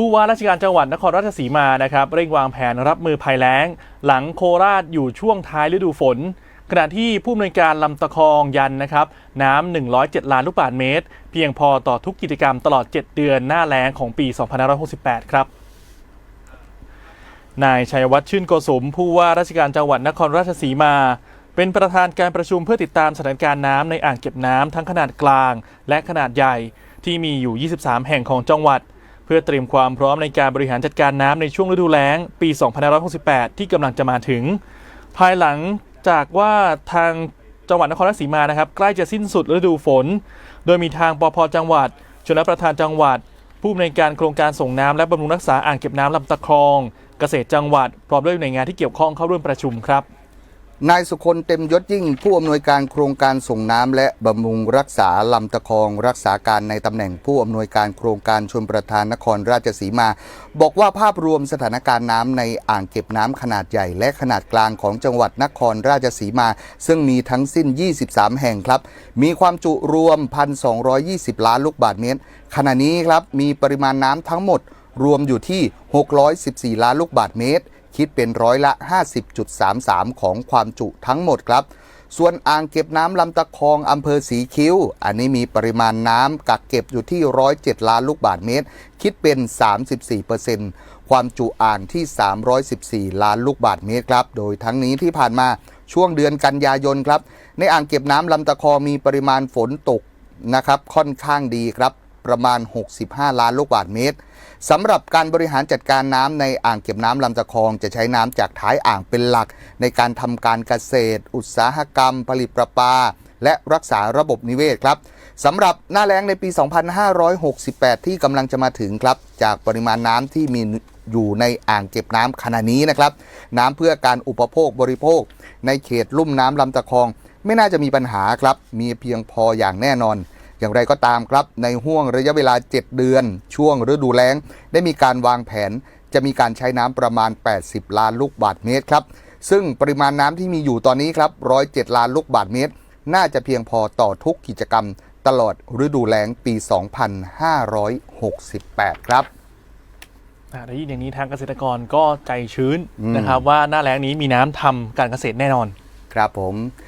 ผู้ว่าราชการจังหวัดนครราชสีมานะครับเร่งวางแผนรับมือภัยแล้ง หลังโคราชอยู่ช่วงท้ายฤดูฝน ขณะที่ผู้อำนวยการลำตะคองยันนะครับ น้ำ 107 ล้านลูกบาศก์เมตร เพียงพอต่อทุกกิจกรรมตลอด 7 เดือนหน้าแล้งของปี 2568 ครับนายชัยวัฒน์ชื่นโกสมผู้ว่าราชการจังหวัดนครราชสีมา เป็นประธานการประชุมเพื่อติดตามสถานการณ์น้ำในอ่างเก็บน้ำทั้งขนาดกลาง และขนาดใหญ่ที่มีอยู่ 23 แห่งของจังหวัด พื่อเตรียมความพร้อมในการบริหารจัดการน้ำในช่วงฤดูแล้ง ปี 2568 ที่กำลังจะมาถึง ภายหลังจากว่าทางจังหวัดนครราชสีมานะครับ ใกล้จะสิ้นสุดฤดูฝน โดยมีทางปพจังหวัด ชนประธานจังหวัด ผู้อำนวยการโครงการส่งน้ำและบำรุงรักษาอ่างเก็บน้ำลำตะคอง เกษตรจังหวัด พร้อมด้วยหน่วยงานที่เกี่ยวข้องเข้าร่วมประชุมครับ นายสุคนเต็มยศยิ่ง ผู้อำนวยการโครงการส่งน้ำและบำรุงรักษาลำตะคอง รักษาการในตำแหน่งผู้อำนวยการโครงการชนประธานนครราชสีมา บอกว่าภาพรวมสถานการณ์น้ำในอ่างเก็บน้ำขนาดใหญ่ และขนาดกลางของจังหวัดนครราชสีมา ซึ่งมีทั้งสิ้น 23 แห่งครับ มีความจุรวม 1,220 ล้านลูกบาศก์เมตร ขณะนี้ครับมีปริมาณน้ำทั้งหมดรวมอยู่ที่ 614 ล้านลูกบาศก์เมตร คิดเป็นร้อยละ 50.33 ของความจุทั้งหมดครับ ส่วนอ่างเก็บน้ำลำตะคองอำเภอสีคิ้ว อันนี้มีปริมาณน้ำกักเก็บอยู่ที่ 107 ล้านลูกบาศก์เมตร คิดเป็น 34%ความจุอ่างที่ 314 ล้านลูกบาศก์เมตรครับ โดยทั้งนี้ที่ผ่านมาช่วงเดือนกันยายนครับ ในอ่างเก็บน้ำลำตะคองมีปริมาณฝนตกนะครับค่อนข้างดีครับ ประมาณ 65 ล้านลูกบาศก์เมตรสำหรับการบริหารจัดการน้ำในอ่างเก็บน้ำลำตะคอง จะใช้น้ำจากท้ายอ่างเป็นหลัก ในการทำการเกษตร อุตสาหกรรม ผลิตประปา และรักษาระบบนิเวศครับสำหรับหน้าแล้งในปี 2568 ที่กำลังจะมาถึงครับ จากปริมาณน้ำที่มีอยู่ในอ่างเก็บน้ำขณะนี้นะครับ น้ำเพื่อการอุปโภคบริโภค ในเขตลุ่มน้ำลำตะคอง ไม่น่าจะมีปัญหาครับ มีเพียงพออย่างแน่นอน อย่างไรก็ตามครับ ในห่วงระยะเวลา 7 เดือน ช่วงฤดูแล้ง ได้มีการวางแผน จะมีการใช้น้ำประมาณ 80 ล้านลูกบาศก์เมตรครับ ซึ่งปริมาณน้ำที่มีอยู่ตอนนี้ครับ 107 ล้านลูกบาศก์เมตร น่าจะเพียงพอต่อทุกกิจกรรม ตลอดฤดูแล้งปี 2568 ครับอ่าได้ยินอย่างนี้ทางเกษตรกรก็ใจชื้นอืมนะครับว่าหน้าแล้งนี้มีน้ำทำการเกษตรแน่นอน ครับผมค